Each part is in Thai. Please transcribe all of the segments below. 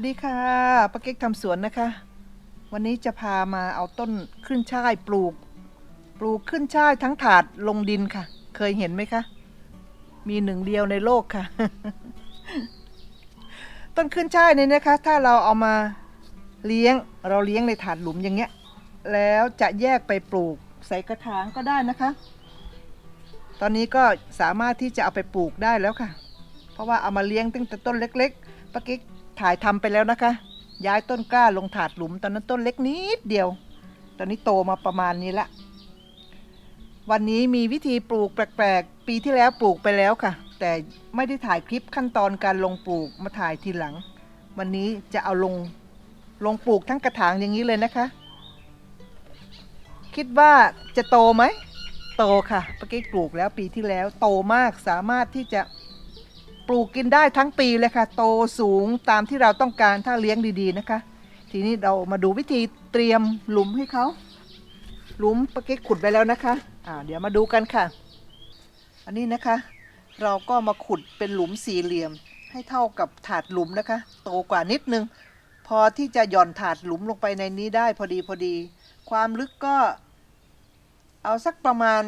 วัสดีค่ะป้าเก๊กทำสวนนะคะ วันนี้จะพามาเอาต้นขึ้นช่ายปลูก ปลูกขึ้นช่ายทั้งถาดลงดินค่ะ เคยเห็นไหมคะ มีหนึ่งเดียวในโลกค่ะ ต้นขึ้นช่ายเนี่ยนะคะ ถ้าเราเอามาเลี้ยงเราเลี้ยงในถาดหลุมอย่างเงี้ย แล้วจะแยกไปปลูกใส่กระถางก็ได้นะคะ ตอนนี้ก็สามารถที่จะเอาไปปลูกได้แล้วค่ะ เพราะว่าเอามาเลี้ยงตั้งแต่ต้นเล็กๆป้าเก๊ก ถ่ายทำไปแล้วนะคะ ย้ายต้นกล้าลงถาดหลุม ตอนนั้นต้นเล็กนิดเดียว ตอนนี้โตมาประมาณนี้ละ วันนี้มีวิธีปลูกแปลกๆ ปีที่แล้วปลูกไปแล้วค่ะ แต่ไม่ได้ถ่ายคลิปขั้นตอนการลงปลูกมาถ่ายทีหลัง วันนี้จะเอาลงลงปลูกทั้งกระถางอย่างนี้เลยนะคะ คิดว่าจะโตไหม โตค่ะป้ากิ๊กปลูกแล้วปีที่แล้ว โตมากสามารถที่จะ ปลูกกินได้ทั้งปีเลยค่ะ โตสูงตามที่เราต้องการถ้าเลี้ยงดีๆนะคะ ทีนี้เรามาดูวิธีเตรียมหลุมให้เขาหลุมป้ากิ๊กขุดไปแล้วนะคะอ่าเดี๋ยวมาดูกันค่ะ อันนี้นะคะ เราก็มาขุดเป็นหลุมสี่เหลี่ยม ให้เท่ากับถาดหลุมนะคะ โตกว่านิดนึง พอที่จะหย่อนถาดหลุมลงไปในนี้ได้พอดีพอดี ความลึกก็ เอาสักประมาณ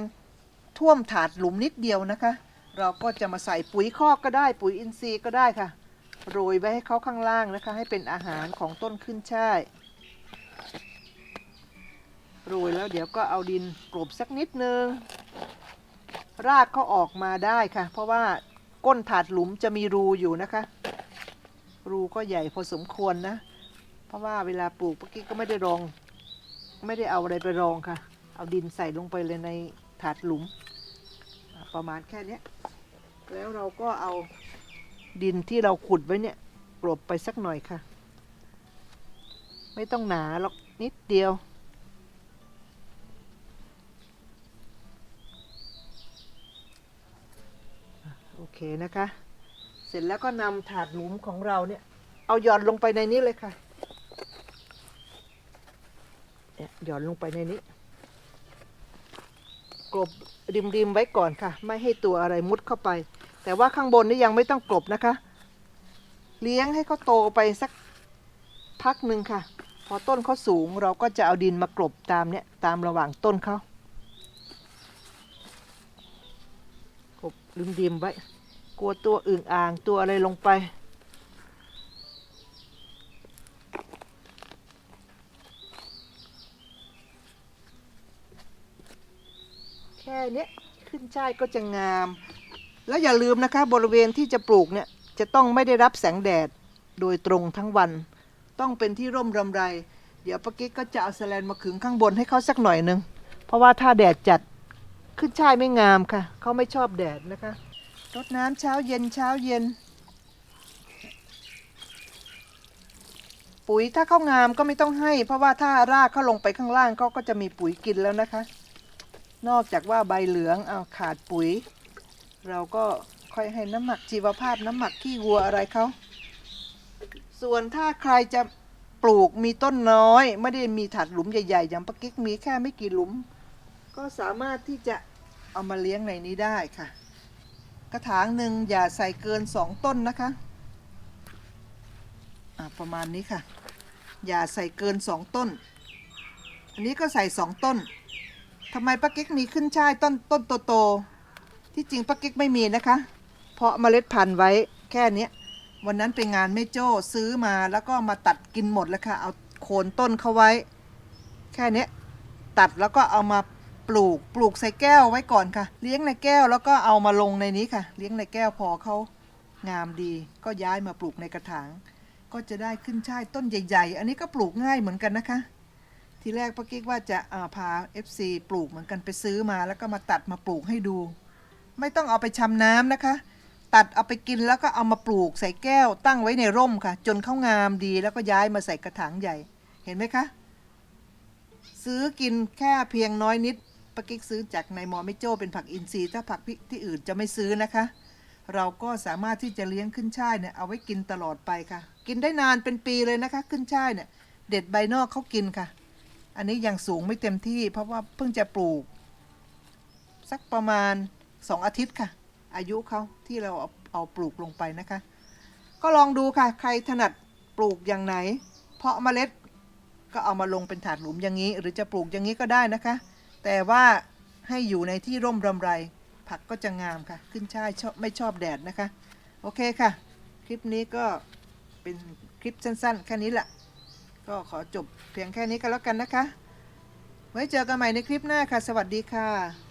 ท่วมถาดหลุมนิดเดียวนะคะ เราก็จะมาใส่ปุ๋ยคอกก็ได้ ปุ๋ยอินทรีย์ก็ได้ค่ะ โรยไว้ให้เขาข้างล่างนะคะ ให้เป็นอาหารของต้นขึ้นช่ายโรยแล้วเดี๋ยวก็เอาดินกลบสักนิดนึง รากเขาออกมาได้ค่ะ เพราะว่าก้นถาดหลุมจะมีรูอยู่นะคะ รูก็ใหญ่พอสมควรนะ เพราะว่าเวลาปลูกเมื่อกี้ก็ไม่ได้รอง ไม่ได้เอาอะไรไปรองค่ะ เอาดินใส่ลงไปเลยในถาดหลุม ประมาณแค่นี้ แล้วเราก็เอาดินที่เราขุดไว้เนี่ยกลบไปสักหน่อยค่ะ ไม่ต้องหนาหรอกนิดเดียว โอเคนะคะ เสร็จแล้วก็นำถาดหลุมของเราเนี่ย เอาหย่อนลงไปในนี้เลยค่ะเนี่ยหย่อนลงไปในนี้กลบริมๆไว้ก่อนค่ะ ไม่ให้ตัวอะไรมุดเข้าไป แต่ว่าข้างบนนี่ยังไม่ต้องกลบนะคะ เลี้ยงให้เขาโตไปสักพักหนึ่งค่ะ พอต้นเขาสูงเราก็จะเอาดินมากลบตามเนี้ยตามระหว่างต้นเขากลบริมๆไว้ กลัวตัวอึ่งอ่างตัวอะไรลงไปแค่เนี้ยขึ้นช่ายก็จะงาม แล้วอย่าลืมนะคะบริเวณที่จะปลูกเนี่ยจะต้องไม่ได้รับแสงแดดโดยตรงทั้งวัน ต้องเป็นที่ร่มรำไร เดี๋ยวปากิ๊กก็จะเอาแสแลนมาขึงข้างบนให้เขาสักหน่อยหนึงเพราะว่าถ้าแดดจัดขึ้นช่ายไม่งามค่ะเขาไม่ชอบแดดนะคะรดน้ำเช้าเย็นเช้าเย็น ปุ๋ยถ้าเข้างามก็ไม่ต้องให้ เพราะว่าถ้ารากเขาลงไปข้างล่างเขาก็จะมีปุ๋ยกินแล้วนะคะ นอกจากว่าใบเหลืองเอาขาดปุ๋ย เราก็ค่อยให้น้ำหมักชีวภาพน้ำหมักขี้วัวอะไรเขา ส่วนถ้าใครจะปลูกมีต้นน้อย ไม่ได้มีถาดหลุมใหญ่ๆ อย่างปะกิ๊กมีแค่ไม่กี่หลุม ก็สามารถที่จะเอามาเลี้ยงในนี้ได้ค่ะ กระถางหนึ่งอย่าใส่เกินสองต้นนะคะะประมาณนี้ค่ะ อย่าใส่เกินสองต้น อันนี้ก็ใส่สองต้นทำไมป้ากิ๊กมีขึ้นช่ายต้นต้นโตๆ ที่จริงป้ากิ๊กไม่มีนะคะ เพราะเมล็ดพันธุ์ไว้แค่เนี้ยวันนั้นไปงานแม่โจ้ซื้อมาแล้วก็มาตัดกินหมดแล้วค่ะ เอาโคนต้นเขาไว้ แค่เนี้ยตัดแล้วก็เอามาปลูกปลูกใส่แก้วไว้ก่อนค่ะ เลี้ยงในแก้วแล้วก็เอามาลงในนี้ค่ะ เลี้ยงในแก้วพอเขางามดี ก็ย้ายมาปลูกในกระถาง ก็จะได้ขึ้นช่ายต้นใหญ่ ๆ อันนี้ก็ปลูกง่ายเหมือนกันนะคะ ทีแรกป้ากิ๊กว่าจะาพา FC ปลูกเหมือนกันไปซื้อมาแล้วก็มาตัดมาปลูกให้ดู ไม่ต้องเอาไปชำน้ำนะคะ ตัดเอาไปกินแล้วก็เอามาปลูกใส่แก้ว ตั้งไว้ในร่มค่ะ จนเขางามดีแล้วก็ย้ายมาใส่กระถางใหญ่ เห็นไหมคะ ซื้อกินแค่เพียงน้อยนิดป้ากิ๊กซื้อจากในมอไม่โจ้เป็นผักอินทรีย์ถ้าผักที่อื่นจะไม่ซื้อนะคะ เราก็สามารถที่จะเลี้ยงขึ้นช่ายเนี่ยเอาไว้กินตลอดไปค่ะ กินได้นานเป็นปีเลยนะคะ ขึ้นช่ายเนี่ยเด็ดใบนอกเขากินค่ะ อันนี้ยังสูงไม่เต็มที่เพราะว่าเพิ่งจะปลูก สักประมาณ สองอาทิตย์ค่ะ อายุเขาที่เราเอาเอาปลูกลงไปนะคะ ก็ลองดูค่ะ ใครถนัดปปลูกอย่างไหน เพาะเมล็ดก็เอามาลงเป็นถาดหลุมอย่างนี้ หรือจะปลูกอย่างนี้ก็ได้นะคะ แต่ว่าให้อยู่ในที่ร่มรำไร ผักก็จะงามค่ะ ขึ้นช่ายชอบไม่ชอบแดดนะคะ โอเคค่ะ คลิปนี้ก็เป็นคลิปสั้นๆ แค่นี้แหละ ก็ขอจบเพียงแค่นี้ก็แล้วกันนะคะ ไว้เจอกันใหม่ในคลิปหน้าค่ะ สวัสดีค่ะ